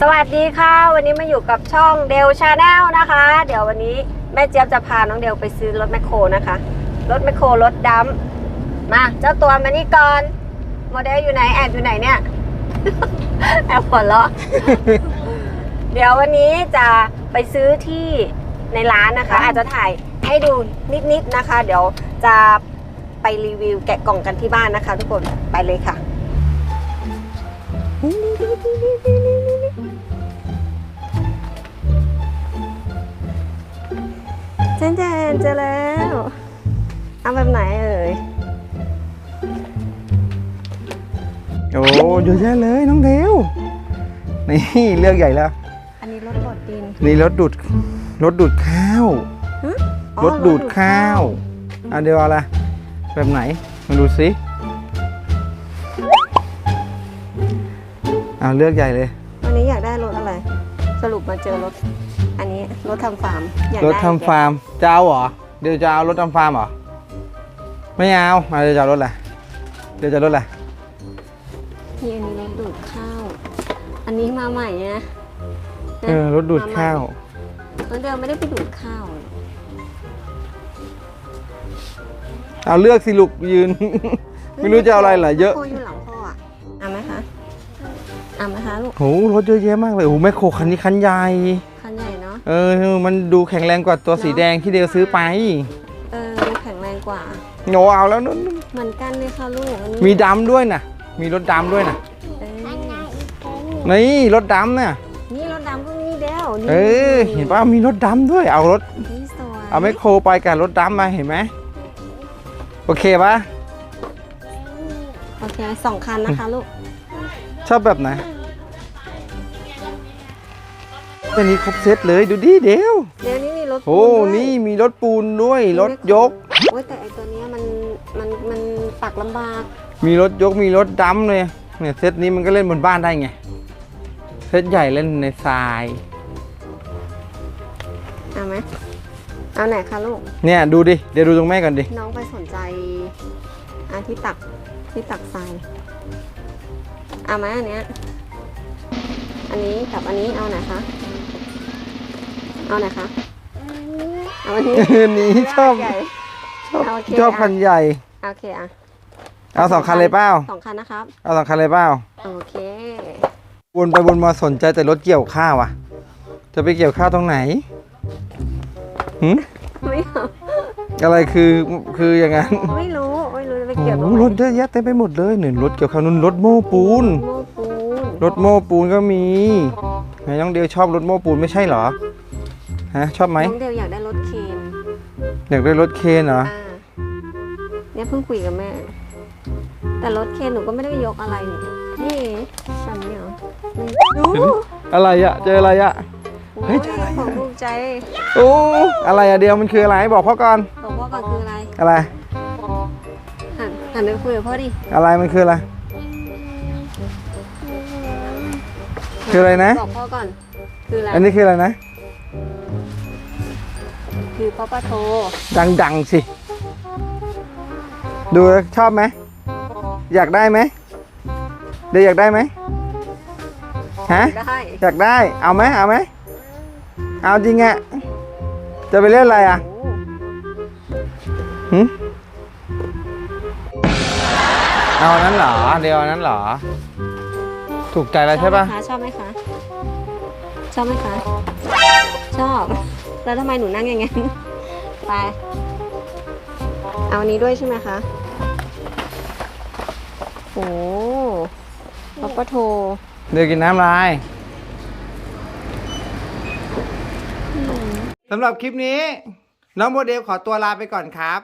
สวัสดีค่ะ วันนี้มาอยู่กับช่องเดลชาแนลนะคะ เดี๋ยววันนี้แม่เจี๊ยบจะพาน้องเดลไปซื้อรถแมคโครนะคะ รถแมคโครรถดำมาเจ้าตัวมานี่ก่อน โมเดลอยู่ไหนแอบอยู่ไหนเนี่ย แอบหัวเราะเดี๋ยววันนี้จะไปซื้อที่ในร้านนะคะ อาจจะถ่ายให้ดูนิดๆนะคะ เดี๋ยวจะไปรีวิวแกะกล่องกันที่บ้านนะคะ ทุกคนไปเลยค่ะ เจนเจนเจอแล้วเอาแบบไหนเอ่ยโอ้เยอะแยะเลยน้องเดวนี่เลือกใหญ่แล้ว อันนี้รถบดดินนี่รถดูดรถดูดข้าวฮะอ๋อรถดูดข้าวอะเดี๋ยวเอาอะไรแบบไหนมาดูสิเอาเลือกใหญ่เลยวันนี้อย สรุปมาเจอรถ อันนี้รถทำฟาร์มอยากรได้ถทำฟาร์มจะเอาเหรอ เดี๋ยวจะเอารถทำฟาร์มเหรอ ไม่เอาอะเดี๋ยวจะเอารถอะไรเดี๋ยวจะเอารถอะไรนี่อันนี้รถดูดข้าว อันนี้มาใหม่นะเออรถดูดข้าวรถเดิมไม่ได้ไปดูดข้าวเอาเลือกสิลูกยืน ไม่รู้จะเอาอะไรเหรอเยอะ โคอยู่หลังพ่อ อาไหมคะลูกโหรถเยอะแยะมากเลยโอ้โหแมคโครคันนี้คันใหญ่คันใหญ่เนาะเออมันดูแข็งแรงกว่าตัวสีแดงที่เดลซื้อไป เออดูแข็งแรงกว่าโนเอาแล้วนู่นเหมือนกันเลยค่ะลูกอันนี้มีดำด้วยนะมีรถดำด้วยนะเออนี่รถดำน่ะนี่รถดำก็มีเดียวนี่เออเห็นป่ะมีรถดำด้วยเอารถ นี่สวยเอาแมคโครไปกับรถดำมาเห็นไหมโอเคปะโอเคสองคันนะคะลูก ชอบแบบไหนตัวนี้ครบเซตเลยดูดิเดวเดี๋ยวนี้มีรถโอ้ปูด้วยนี่มีรถปูนด้วยรถยก โอ้ยแต่ไอตัวเนี้ยมันมันมันปักลำบากมีรถยกมีรถดำเลยเนี่ยเซตนี้มันก็เล่นบนบ้านได้ไงเซตใหญ่เล่นในทราย เอาไหมเอาไหนคะลูก เนี่ยดูดิเดี๋ยวดูตรงแม่กันดิน้องไปสนใจอาที่ตักที่ตักทราย เอาไหมอันเนี้ย อันนี้กับอันนี้เอาไหนคะ เอาไหนคะ เอาอันนี้นี่ชอบใหญ่ ชอบโอเคชอบคันใหญ่ โอเคอะเอาสองคันเลยเปล่าสองคันนะครับ เอาสองคันเลยเปล่าโอเค วนไปวนมาสนใจแต่รถเกี่ยวข้าวอะ จะไปเกี่ยวข้าวตรงไหนหืมไม่เอาอะไรคือคืออย่างนั้น ไม่รู้ เกี่ยวตรงโหไหนรถเยอะแยะเต็มไปหมดเลยเนี่ยรถเกี่ยวข้าวนุ่นรถโม้ปูน โม้ปูนรถโม้ปูนก็มีไหนน้องเดียวชอบรถโม้ปูนไม่ใช่เหรอฮะชอบไหมน้องเดียวอยากได้รถเคนอยากได้รถเคนเหรออ่าเนี่ยเพิ่งคุยกับแม่ แต่รถเคนหนูก็ไม่ได้ไปยกอะไรนี่นี่ฉันเนี่ยเหรอนี่ดูอะไรอะเจออะไรอะ เฮ้ย โอ้ของภูมิใจโอ้อะไรอะเดียวมันคืออะไรบอกพ่อก่อนบอกพ่อก่อนคืออะไรอะไร หันหันไปคุยกับพ่อดิอะไรมันคืออะไร คืออะไรนะ บอกพ่อก่อน คืออะไร อันนี้คืออะไรนะ คือพ่อปะโทดังๆสิ ดูแล้วชอบไหม อยากได้ไหมเดี๋ยวอยากได้ไหมฮะ ได้ อยากได้ เอาไหมเอาไหม เอาจริงอะจะไปเล่นอะไรอะโอ้ หึ เอาอันนั้นเหรอเดี๋ยวอันนั้นเหรอ ถูกใจแล้วใช่ปะชอบไหมคะ ชอบไหมคะ ชอบ แล้วทำไมหนูนั่งอย่างงั้น ไป เอาอันนี้ด้วยใช่ไหมคะ โอ้ป๊อปปะโท เดี๋ยวกินน้ำลายสำหรับคลิปนี้ น้องโมเดลขอตัวลาไปก่อนครับ